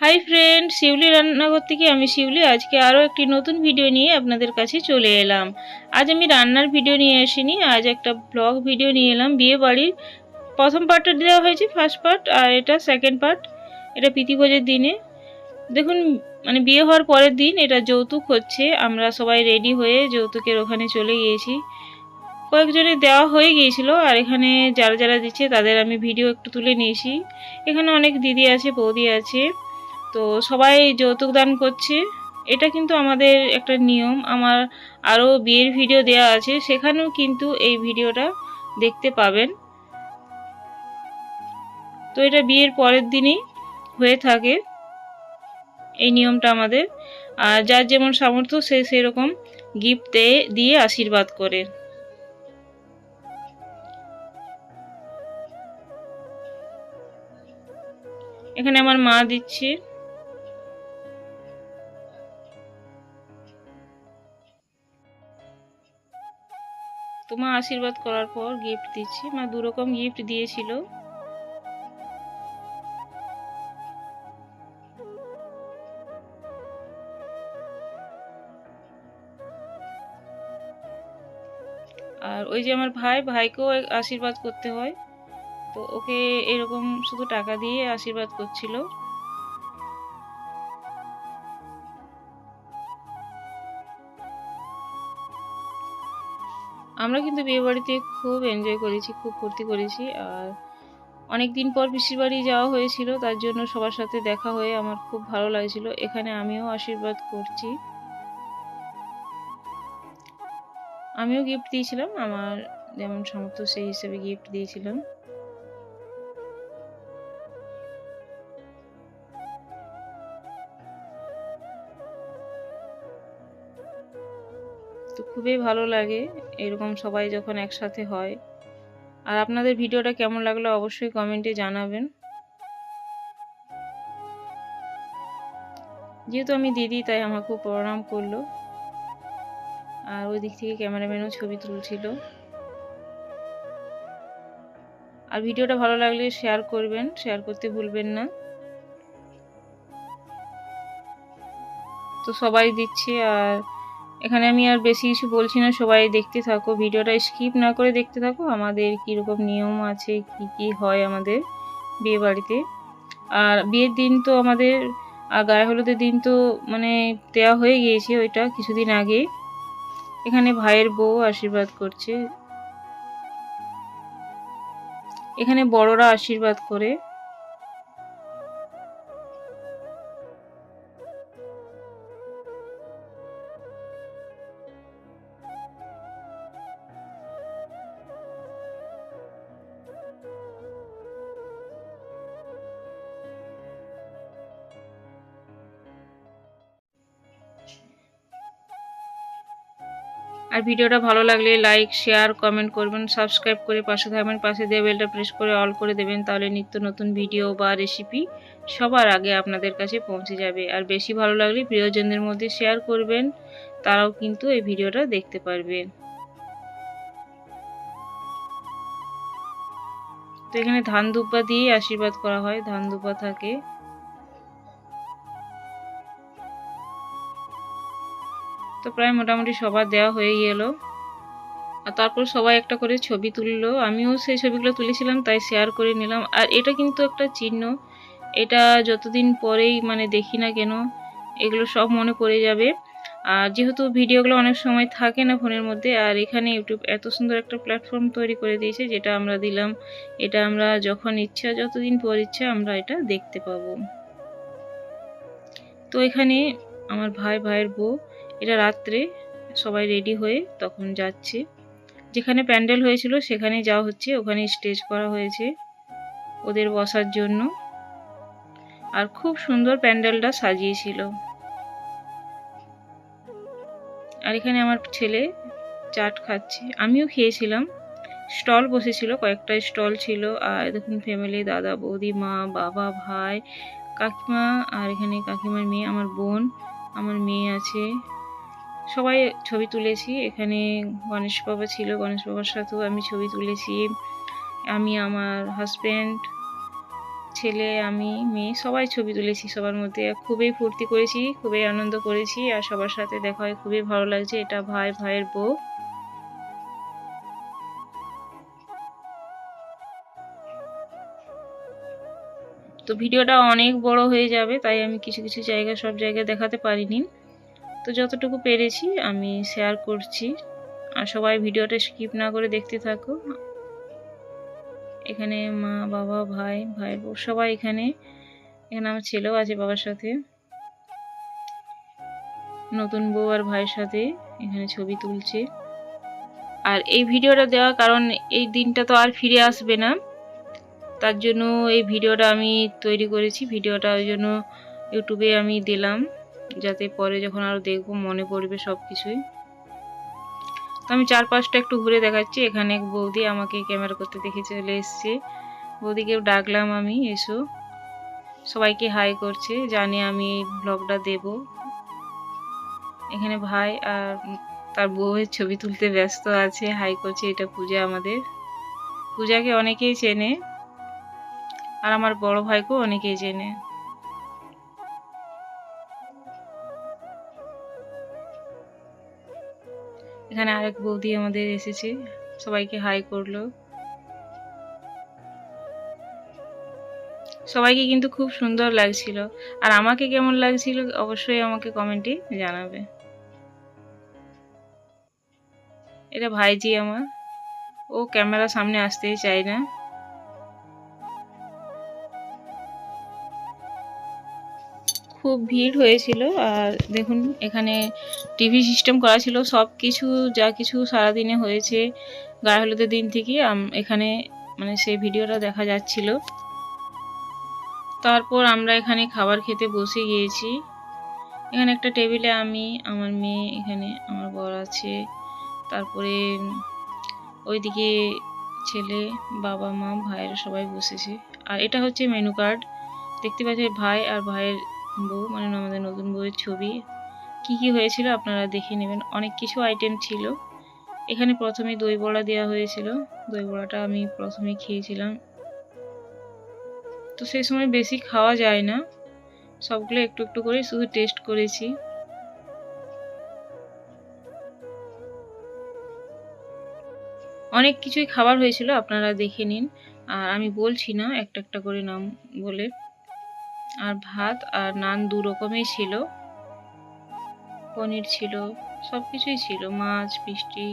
Hi friend শিউলি রান্নাঘর থেকে আমি শিউলি আজকে আরও একটি নতুন ভিডিও নিয়ে আপনাদের কাছে চলে এলাম। আজ আমি রান্নার ভিডিও নিয়ে আসিনি, আজ একটা ব্লগ ভিডিও নিয়ে এলাম। বিয়ে বাড়ির প্রথম পার্টটা দেওয়া হয়েছে ফার্স্ট পার্ট আর এটা সেকেন্ড পার্ট এটা প্রীতিভোজের দিনে। দেখুন মানে বিয়ে হওয়ার পরের দিন এটা যৌতুক হচ্ছে, আমরা সবাই রেডি হয়ে যৌতুকের ওখানে চলে গিয়েছি। কয়েকজনের দেওয়া হয়ে গিয়েছিল, আর এখানে যারা যারা দিচ্ছে তাদের আমি ভিডিও একটু তুলে নিয়েছি। এখানে অনেক দিদি আছে, বৌদি আছে। তো সবাই যৌতুক দান করছে। এটা কিন্তু আমাদের একটা নিয়ম। আমার আরও বিয়ের ভিডিও দেওয়া আছে, সেখানেও কিন্তু এই ভিডিওটা দেখতে পাবেন। তো এটা বিয়ের পরের দিনই হয়ে থাকে এই নিয়মটা আমাদের। আর যার যেমন সামর্থ্য, সে সেরকম গিফট দিয়ে দিয়ে আশীর্বাদ করে। এখানে আমার মা দিচ্ছে। মা আশীর্বাদ করার পর গিফট দিচ্ছি। মা দু রকম গিফট দিয়েছিল। আর ওই যে আমার ভাই, ভাইকেও আশীর্বাদ করতে হয়। তো ওকে এরকম শুধু টাকা দিয়ে আশীর্বাদ করছিল। আমরা কিন্তু বিয়ে বাড়িতে খুব এনজয় করেছি, খুব ফুর্তি করেছি। আর অনেক দিন পর পিসির বাড়ি যাওয়া হয়েছিল, তার জন্য সবার সাথে দেখা হয়ে আমার খুব ভালো লাগছিল। এখানে আমিও আশীর্বাদ করছি। আমিও গিফট দিয়েছিলাম, আমার যেমন সামর্থ্য সেই হিসেবে গিফট দিয়েছিলাম। তো খুবই ভালো লাগে এরকম সবাই যখন একসাথে হয়। আর আপনাদের ভিডিওটা কেমন লাগল অবশ্যই কমেন্টে জানাবেন। যেহেতু আমি দিদি, তাই খুব প্রণাম করল। আর ওই দিক থেকে ক্যামেরাম্যানও ছবি তুলছিল। আর ভিডিওটা ভালো লাগলে শেয়ার করবেন, শেয়ার করতে ভুলবেন না। তো সবাই দিচ্ছে আর এখানে আমি আর বেশি কিছু বলছি না, সবাই দেখতে থাকো। ভিডিওটা স্কিপ না করে দেখতে থাকো, আমাদের কীরকম নিয়ম আছে, কি কি হয় আমাদের বিয়ে বাড়িতে আর বিয়ের দিন তো আমাদের, আর গায়ে হলুদের দিন তো মানে দেওয়া হয়ে গিয়েছে ওইটা কিছুদিন আগে। এখানে ভাইয়ের বউ আশীর্বাদ করছে। এখানে বড়রা আশীর্বাদ করে। আর ভিডিওটা ভালো লাগলে লাইক শেয়ার কমেন্ট করবেন সাবস্ক্রাইব করে পাশে থাকবেন, পাশে দিয়ে বেলটা প্রেস করে অল করে দেবেন, তাহলে নিত্য নতুন ভিডিও বা রেসিপি সবার আগে আপনাদের কাছে পৌঁছে যাবে। আর বেশি ভালো লাগলে প্রিয়জনদের মধ্যে শেয়ার করবেন, তারাও কিন্তু এই ভিডিওটা দেখতে পারবে। তো এখানে ধান দুব্বা দিয়ে আশীর্বাদ করা হয়, ধান দুব্বা থাকে। তো প্রায় মোটামুটি সবার দেওয়া হয়ে গেল। আর তারপর সবাই একটা করে ছবি তুললো। আমিও সেই ছবিগুলো তুলেছিলাম, তাই শেয়ার করে নিলাম। আর এটা কিন্তু একটা চিহ্ন। এটা যতদিন পরেই মানে দেখি না কেন, এগুলো সব মনে পড়ে যাবে। আর যেহেতু ভিডিওগুলো অনেক সময় থাকে না ফোনের মধ্যে, আর এখানে ইউটিউব এত সুন্দর একটা প্ল্যাটফর্ম তৈরি করে দিয়েছে, যেটা আমরা দিলাম, এটা আমরা যখন ইচ্ছা, যতদিন পর ইচ্ছা, আমরা এটা দেখতে পাবো। তো এখানে আমার ভাই, ভাইয়ের বউ এটা রাত্রে, সবাই রেডি হয়ে তখন যাচ্ছে। যেখানে প্যান্ডেল হয়েছিল সেখানে যাওয়া হচ্ছে ওখানে স্টেজ করা হয়েছে ওদের বসার জন্য। আর খুব সুন্দর প্যান্ডেলটা সাজিয়েছিল। আর এখানে আমার ছেলে চাট খাচ্ছে। আমিও খেয়েছিলাম। স্টল বসেছিল, কয়েকটা স্টল ছিল। আর দেখুন ফ্যামিলি দাদা, বৌদি, মা, বাবা, ভাই, কাকিমা, আর এখানে কাকিমার মেয়ে, আমার বোন, আমার মেয়ে আছে। সবাই ছবি তুলেছি। এখানে গণেশ বাবা ছিল, গণেশ বাবার সাথেও আমি ছবি তুলেছি। আমি, আমার হাজব্যান্ড ছেলে, আমি, মেয়ে, সবাই ছবি তুলেছি সবার মধ্যে। খুবই ফুর্তি করেছি, খুবই আনন্দ করেছি আর সবার সাথে দেখা হয় খুবই ভালো লাগছে। এটা ভাই, ভাইয়ের বউ। তো ভিডিওটা অনেক বড় হয়ে যাবে, তাই আমি কিছু কিছু জায়গা সব জায়গায় দেখাতে পারিনি। তো যতটুকু পেরেছি আমি শেয়ার করছি। আর সবাই ভিডিওটা স্কিপ না করে দেখতে থাকো। এখানে মা, বাবা, ভাই ভাই বউ সবাই এখানে। এখানে আমার ছেলেও আছে বাবার সাথে। নতুন বউ আর ভাইয়ের সাথে এখানে ছবি তুলছে। আর এই ভিডিওটা দেওয়ার কারণ এই দিনটা তো আর ফিরে আসবে না। তার জন্য এই ভিডিওটা আমি তৈরি করেছি। ভিডিওটা ওই জন্য ইউটিউবে আমি দিলাম। যাতে পরে যখন আরও দেখব মনে পড়বে সব কিছুই তো আমি চারপাশটা একটু ঘুরে দেখাচ্ছি। এখানে এক বৌদি আমাকে ক্যামেরা করতে দেখে চলে এসছে। বৌদিকেও ডাকলাম আমি, এসো। সবাইকে হাই করছে, জানে আমি এই ব্লগটা দেব। এখানে ভাই আর তার বউয়ের ছবি তুলতে ব্যস্ত আছে, হাই করছে, এটা পূজা আমাদের। পূজাকে অনেকেই চেনে। আর আমার বড় ভাইকেও অনেকেই চেনে। এখানে আরেক বৌদি আমাদের এসেছে, সবাইকে হাই করল। সবাইকে কিন্তু খুব সুন্দর লাগছিল। আর আমাকে কেমন লাগছিল অবশ্যই আমাকে কমেন্টে জানাবে। এটা ভাইজি আমার। ও ক্যামেরা সামনে আসতেই চায় না। খুব ভিড় হয়েছিল। আর দেখুন, এখানে টিভি সিস্টেম করা ছিল। সব কিছু, যা কিছু সারাদিনে হয়েছে গায়ে হলুদের দিন থেকে এখানে মানে সেই ভিডিওটা দেখা যাচ্ছিল। তারপর আমরা এখানে খাবার খেতে বসে গিয়েছি। এখানে একটা টেবিলে আমি, আমার মেয়ে, এখানে আমার বর আছে। তারপরে ওইদিকে ছেলে, বাবা, মা, ভাইয়েরা সবাই বসেছে। আর এটা হচ্ছে মেনু কার্ড দেখতে পাচ্ছি ভাই আর ভাইয়ের বউ মানে আমাদের নতুন বউয়ের ছবি। কি কি হয়েছিল আপনারা দেখে নেবেন। অনেক কিছু আইটেম ছিল। এখানে প্রথমে দই বড়া দেওয়া হয়েছিল। দই বড়াটা আমি প্রথমে খেয়েছিলাম। তো সেই সময় বেশি খাওয়া যায় না। সবগুলো একটু একটু করে শুধু টেস্ট করেছি। অনেক কিছুই খাবার হয়েছিল, আপনারা দেখে নিন। আর আমি বলছি না, একটা একটা করে নাম বলে। আর ভাত আর নান দু রকমের ছিল। পনির ছিল সব কিছুই ছিল, মাছ, মিষ্টি।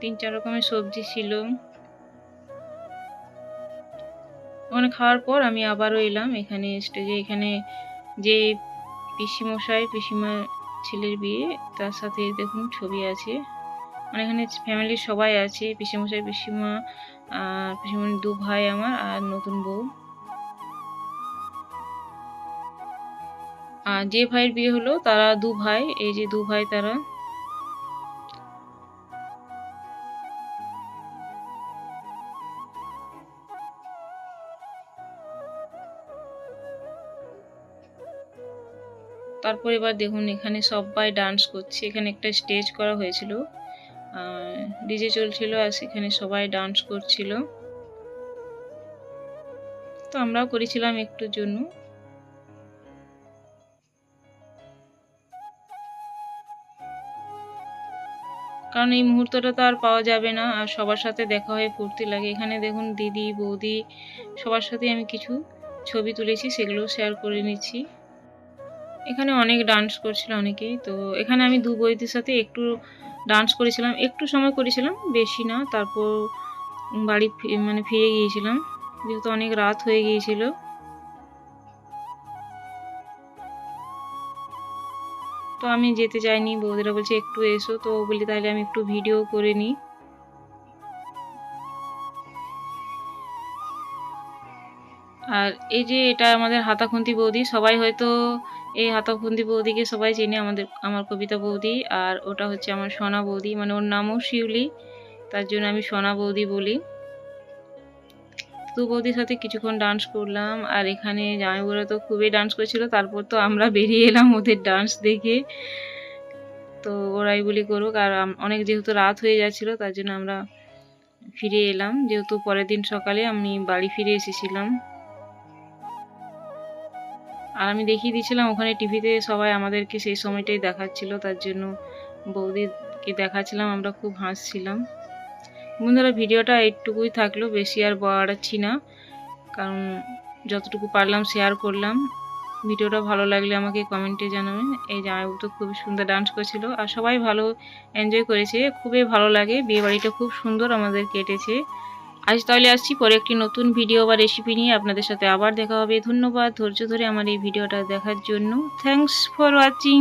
তিন চার রকমের সবজি ছিল। ওখানে খাওয়ার পর আমি আবারও এলাম এখানে স্টেজে এখানে যে পিসিমশাই, পিসিমা ছেলের বিয়ে, তার সাথে দেখুন ছবি আছে। মানে এখানে ফ্যামিলির সবাই আছে, পিসিমশাই, পিসিমা, আর পিসিমণির দু ভাই আমার আর নতুন বউ। আর যে ভাইয়ের বিয়ে হলো, তারা দু ভাই, এই যে দু ভাই তারা। তারপর এবার দেখুন, এখানে সবাই ডান্স করছে। এখানে একটা স্টেজ করা হয়েছিল। ডিজে চলছিল আর সেখানে সবাই ডান্স করছিল। তো আমরাও করেছিলাম একটুর জন্য। কারণ এই মুহূর্তটা তো আর পাওয়া যাবে না, আর সবার সাথে দেখা হয়ে ফুর্তি লাগে। এখানে দেখুন দিদি, বৌদি, সবার সাথে আমি কিছু ছবি তুলেছি সেগুলো শেয়ার করে নিচ্ছি। এখানে অনেক ডান্স করছিল অনেকেই, তো এখানে আমি দু বইদের সাথে একটু ডান্স করেছিলাম, একটু সময় করেছিলাম, বেশি না, তারপর বাড়ি মানে ফিরে গিয়েছিলাম। যেহেতু অনেক রাত হয়ে গিয়েছিল। তো আমি যেতে চাইনি। বৌদিরা বলছে, একটু এসো। তো বলি তাহলে আমি একটু ভিডিও করে নিই। আর এই যে এটা আমাদের হাতাখুন্তি বৌদি, সবাই হয়তো এই হাতাখুন্তি বৌদিকে সবাই চেনে, আমাদের, আমার কবিতা বৌদি আর ওটা হচ্ছে আমার সোনা বৌদি। মানে ওর নামও শিউলি, তার জন্য আমি সোনা বৌদি বলি। তু বৌদির সাথে কিছুক্ষণ ডান্স করলাম, আর এখানে জামাই জামাইবুড়া তো খুবই ডান্স করছিল, তারপর তো আমরা বেরিয়ে এলাম ওদের ডান্স দেখে। তো ওরাই বলি করুক, আর অনেক যেহেতু রাত হয়ে যাচ্ছিল, তার জন্য আমরা ফিরে এলাম। যেহেতু পরের দিন সকালে আমি বাড়ি ফিরে এসেছিলাম। আর আমি দেখিয়ে দিয়েছিলাম, ওখানে টিভিতে সবাই আমাদেরকে সেই সময়টাই দেখাচ্ছিল, তার জন্য বৌদিকে দেখাচ্ছিলাম, আমরা খুব হাসছিলাম। বন্ধুরা, ভিডিওটা এইটুকুই থাকল, বেশি আর বাড়াচ্ছি না। কারণ যতটুকু পারলাম শেয়ার করলাম। ভিডিওটা ভালো লাগলে আমাকে কমেন্টে জানাবেন। এই জামাইবাবু তো খুবই সুন্দর ডান্স করছিল। আর সবাই ভালো এনজয় করেছে। খুবই ভালো লাগে। বিয়েবাড়িটা খুব সুন্দর আমাদের কেটেছে। আজ তাহলে আসছি পরে একটি নতুন ভিডিও বা রেসিপি নিয়ে। আপনাদের সাথে আবার দেখা হবে। ধন্যবাদ। ধৈর্য ধরে আমার এই ভিডিওটা দেখার জন্য। Thanks for watching